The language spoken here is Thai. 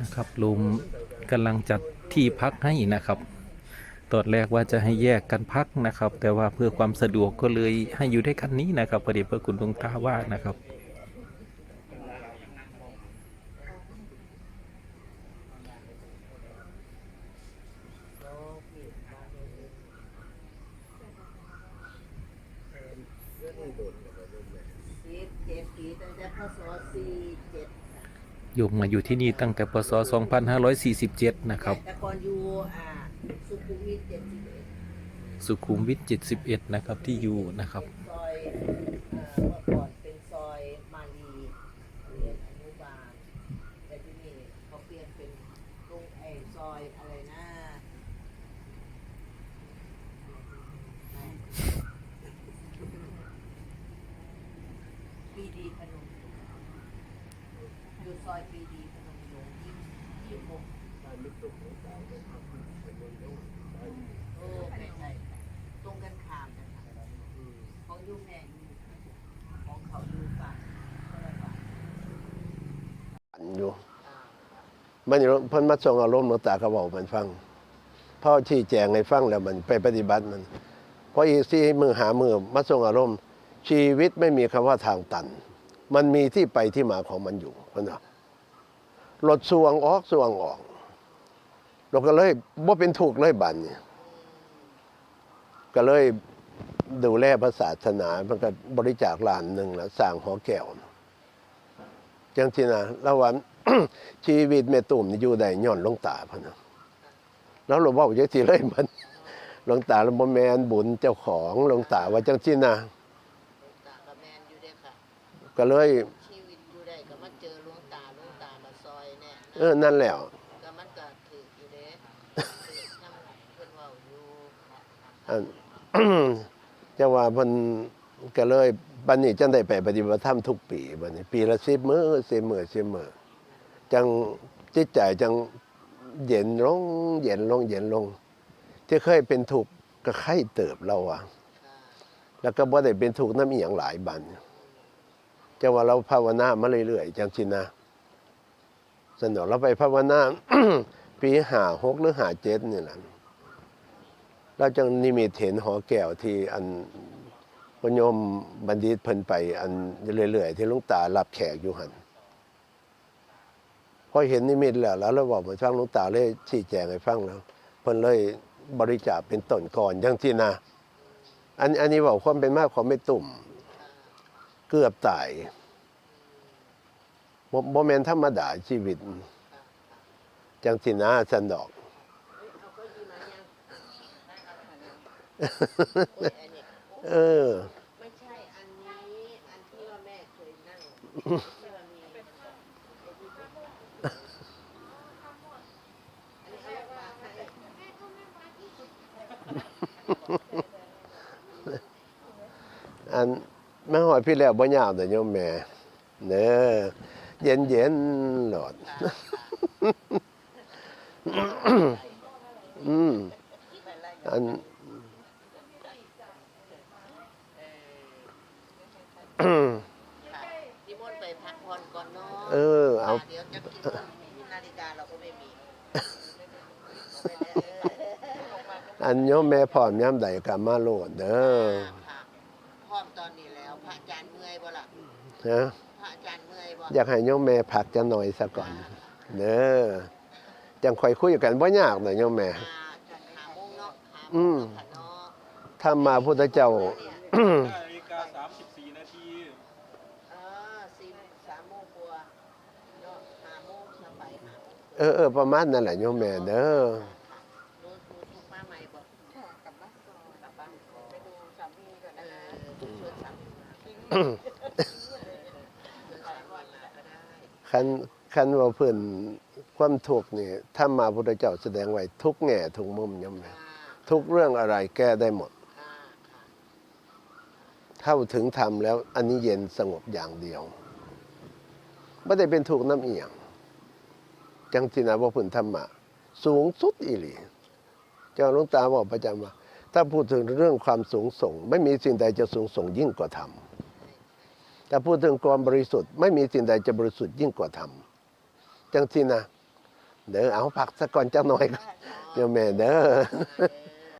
นะครับลุงกำลังจัดที่พักให้นะครับ ตอนแรกว่าจะให้แยกกันพักนะครับ แต่ว่าเพื่อความสะดวกก็เลยให้อยู่ด้วยกันนี้นะครับพอดีเพื่อคุณลุงตาว่านะครับปีเจ็ดปีตั้งแต่พศสี่เจ็ด โยมมาอยู่ที่นี่ตั้งแต่ปศ2547 นะครับ แต่ก่อนอยู่อ่าสุขุมวิทเจ็ดสิบเอ็ดสุขุมวิท71 นะครับที่อยู่นะครับ ซอยเอ่อเมื่อก่อนเป็นซอยมาลีเรียนอนุบาลแต่ที่นี่เขาเปลี่ยนเป็นตรงไอ้ซอยอะไรนะปีดีพนมยงค์ อยปีดีพนมยงค์ยี่ยี่สิบหกโอ้ไม่ใช่ตรงกันข้ามกันค่ะของยูแม่อยู่ของเขาอยู่ฝั่งคนละฝั่งอยู่มันอยู่เพิ่นมาส่งอารมณ์หลวงตาก็บอกมันฟังพ่อชี้แจงให้ฟังแล้วมันไปปฏิบัติมันเพราะอีกที่มือหามือมาส่งอารมณ์ ชีวิตไม่มีคำว่าทางตัน มันมีที่ไปที่มาของมันอยู่เพิ่นว่า รถสวงออกสวงออก เราก็เลยบ่เป็นถูกเลยบัดนี้ก็เลยดูแลพระศาสนา มันก็บริจาคล้านหนึ่งแล้วสร้างหอแก้วจังที่นะระหว่างชีวิตแม่ตุ่มอยู่ได้ย้อนลงตาพนะแล้วเราบอกจังที่เลยมันหลวงตาละบ่แมนบุญเจ้าของหลวงตาว่าจังที่นะหลวงตากับแมนอยู่เด้อค่ะก็เลย เออนั่นแหล้วก็มันก็ถืออยู่เด้ถือน้ำเพิ่นเว้าอยู่อันจังว่าเพิ่นก็เลยบัดนี้จังได้ไปปฏิบัติธรรมทุกปีบัดนี้ปีละ10มื้อ10มื้อ10มื้อจังจิตใจจังเย็นลงเย็นลงเย็นลง ที่เคยเป็นทุกข์ก็ไข้เติบเราอะค่ะแล้วก็บ่ได้เป็นทุกข์น้ำอีหยังหลายบันจังว่าเราภาวนามาเรื่อยๆจังสินะ สนอเราไปภาวนาปีหาหกหรือหาเจ็ดนี่แหละเราจังนิมิตเห็นหอแก้วที่อันพญมบัณฑิตเพิ่นไป อันเรื่อยๆ ที่ลุงตารับแขกอยู่หันพอเห็นนิมิตแล้ว แล้วเราบอกมาฟังลุงตาเลยชี้แจงให้ฟังแล้วเพิ่นเลยบริจาคเป็นต้นก่อนจังที่นะอันอันนี้บอกความเป็นมากของไม่ตุ่ม เกือบตาย บ่บ่แมนธรรมดาชีวิต จังสินะสันดอกเอาเก็ยีมายังโอ้ยอันนี้เออ ไม่ใช่อันนี้ อันที่ว่าแม่เคยนั่งที่ว่ามีอันนี้เอามาให้อันแม่หอยพี่แล้วบ่ยาวแต่โยมแม่เน้อ เย็นเย็นๆโหลดอืมอันนิมนต์ไปพักผ่อนก่อนเนาะเออ เอาเดี๋ยวจะกินนาฬิกาเราก็ไม่มีอันโยมแม่พร้อมยามใดก็มาโลดเด้อค่ะพร้อมตอนนี้แล้ว พระอาจารย์เมื่อยบ่ล่ะนะพระ อาจารย์เมื่อยบ่อยากให้โยมแม่พักจะหน่อยซะก่อนเด้อจังค่อยคุยกันบ่ยากนะโยมแม่อ่าจัดหาโมงเนาะหาโมอืงมเนาะค่ะเนาะถ้ามาพุทธเจ้าเนี่ยนาฬิกา34นาทีเออสี่สามโมงกว่าเนาะหาโมงสบายหาโมงเออเออประมาณนั่นแหละโยมแม่เด้อค่ะดูดูทุกป้าใหม่บ่กลับบ้านก่อนกลับบ้านก่อนไปดูสามี คันคันว่าเพิ่นความทุกข์นี่ถ้ามาพุทธเจ้าแสดงไว้ทุกแง่ทุกมุมยมแม่ค่ะทุกเรื่องอะไรแก้ได้หมดค่ะค่ะเท่าถึงธรรมแล้วอันนี้เย็นสงบอย่างเดียวไม่ได้เป็นถูกน้ำเอียง จังสินะว่าพื้นธรรมะสูงสุดอีหลีเจ้าหลวงตาบอกประจำว่า ถ้าพูดถึงเรื่องความสูงส่ง ไม่มีสิ่งใดจะสูงส่งยิ่งกว่าธรรม แต่พูดถึงความบริสุทธิ์ไม่มีสิ่งใดจะบริสุทธิ์ยิ่งกว่าธรรมจังที่นะเด้อเอาพักสักก่อนจักหน่อยอ๋อเดี๋ยวแม่เด้อเออ